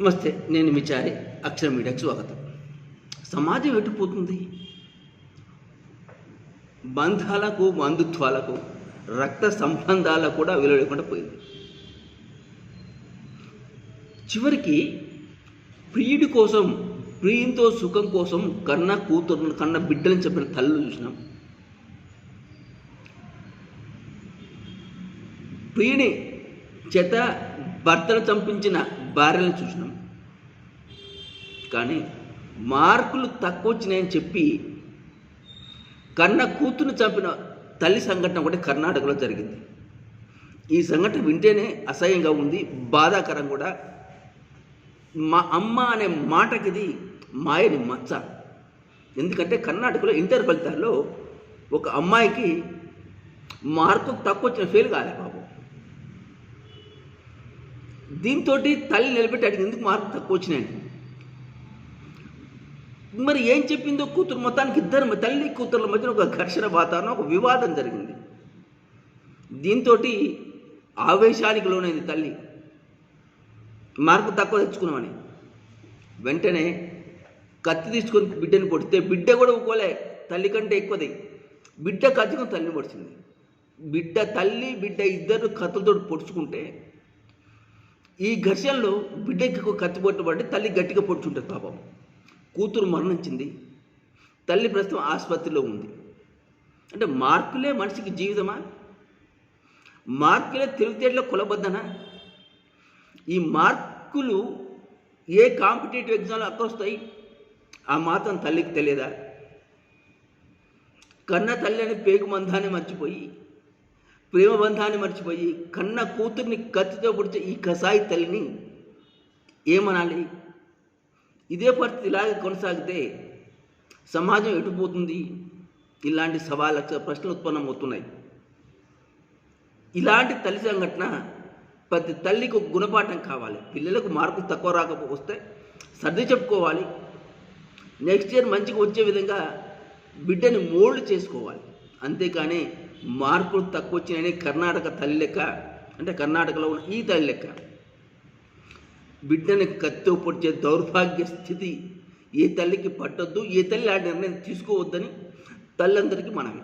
నమస్తే నేను మిచారి అక్షర మీడియాకి స్వాగతం. సమాజం ఎటుపోతుంది బంధాలకు బంధుత్వాలకు రక్త సంబంధాలకు కూడా విలువ లేకుండా పోయింది. చివరికి ప్రియుడి కోసం ప్రియంతో సుఖం కోసం కన్న కూతురు కన్న బిడ్డలని చెప్పిన తల్లు చూసినాం. ప్రియుని చేత భర్తను చంపించిన భార్యలను చూసినాం. కానీ మార్కులు తక్కువ వచ్చినాయని చెప్పి కన్న కూతురు చంపిన తల్లి సంఘటన ఒకటి కర్ణాటకలో జరిగింది. ఈ సంఘటన వింటేనే అసహ్యంగా ఉంది బాధాకరం కూడా. మా అమ్మ అనే మాటకిది మాయని మచ్చ. ఎందుకంటే కర్ణాటకలో ఇంటర్ ఫలితాల్లో ఒక అమ్మాయికి మార్కు తక్కువ వచ్చిన ఫెయిల్ కాలే బాబు దీంతో తల్లి నిలబెట్టి అడిగి ఎందుకు మార్కు తక్కువ వచ్చినాయని మరి ఏం చెప్పిందో కూతురు మొత్తానికి ఇద్దరు తల్లి కూతుర్ల మధ్యన ఒక ఘర్షణ వాతావరణం ఒక వివాదం జరిగింది. దీంతో ఆవేశానికి లోనైంది తల్లి. మార్కు తక్కువ తెచ్చుకున్నామని. వెంటనే కత్తి తీసుకొని బిడ్డని పొడితే బిడ్డ కూడా ఊకోలే తల్లి కంటే ఎక్కువది. బిడ్డ కత్తికొని తల్లిని పొడిచింది. బిడ్డ తల్లి బిడ్డ ఇద్దరు కత్తులతో పొడుచుకుంటే ఈ ఘర్షణలో బిడ్డకి కత్తి తల్లి గట్టిగా పొడుచుంటుంది పాపం. కూతురు మరణించింది తల్లి ప్రస్తుతం ఆసుపత్రిలో ఉంది. అంటే మార్కులే మనిషికి జీవితమా? మార్కులే తెలివితేటలో కొలబద్దనా ఈ మార్కులు ఏ కాంపిటేటివ్ ఎగ్జామ్లో అక్కొస్తాయి ఆ మాత్రం తల్లికి తెలియదా? కన్న తల్లి అని పేగు మందానే మర్చిపోయి ప్రేమ బంధాన్ని మర్చిపోయి కన్న కూతుర్ని కత్తితో పొడిచే ఈ కసాయి తల్లిని ఏమనాలి? ఇదే పరిస్థితి ఇలాగే కొనసాగితే సమాజం ఎటుపోతుంది ఇలాంటి సవా లక్ష ప్రశ్నలు ఉత్పన్నమవుతున్నాయి. ఇలాంటి తల్లి సంఘటన ప్రతి తల్లికి ఒక గుణపాఠం కావాలి. పిల్లలకు మార్కులు తక్కువ రాకపోతే సర్ది చెప్పుకోవాలి. నెక్స్ట్ ఇయర్ మంచిగా వచ్చే విధంగా బిడ్డని మోల్డ్ చేసుకోవాలి. అంతేకాని మార్కులు తక్కువ వచ్చినాయని కర్ణాటక తల్లి లెక్క అంటే కర్ణాటకలో ఉన్న ఈ తల్లి లెక్క. బిడ్డని కత్తితో పొడిచే దౌర్భాగ్య స్థితి ఏ తల్లికి పట్టొద్దు ఏ తల్లి ఆ నిర్ణయం తీసుకోవద్దని తల్లందరికీ మనమే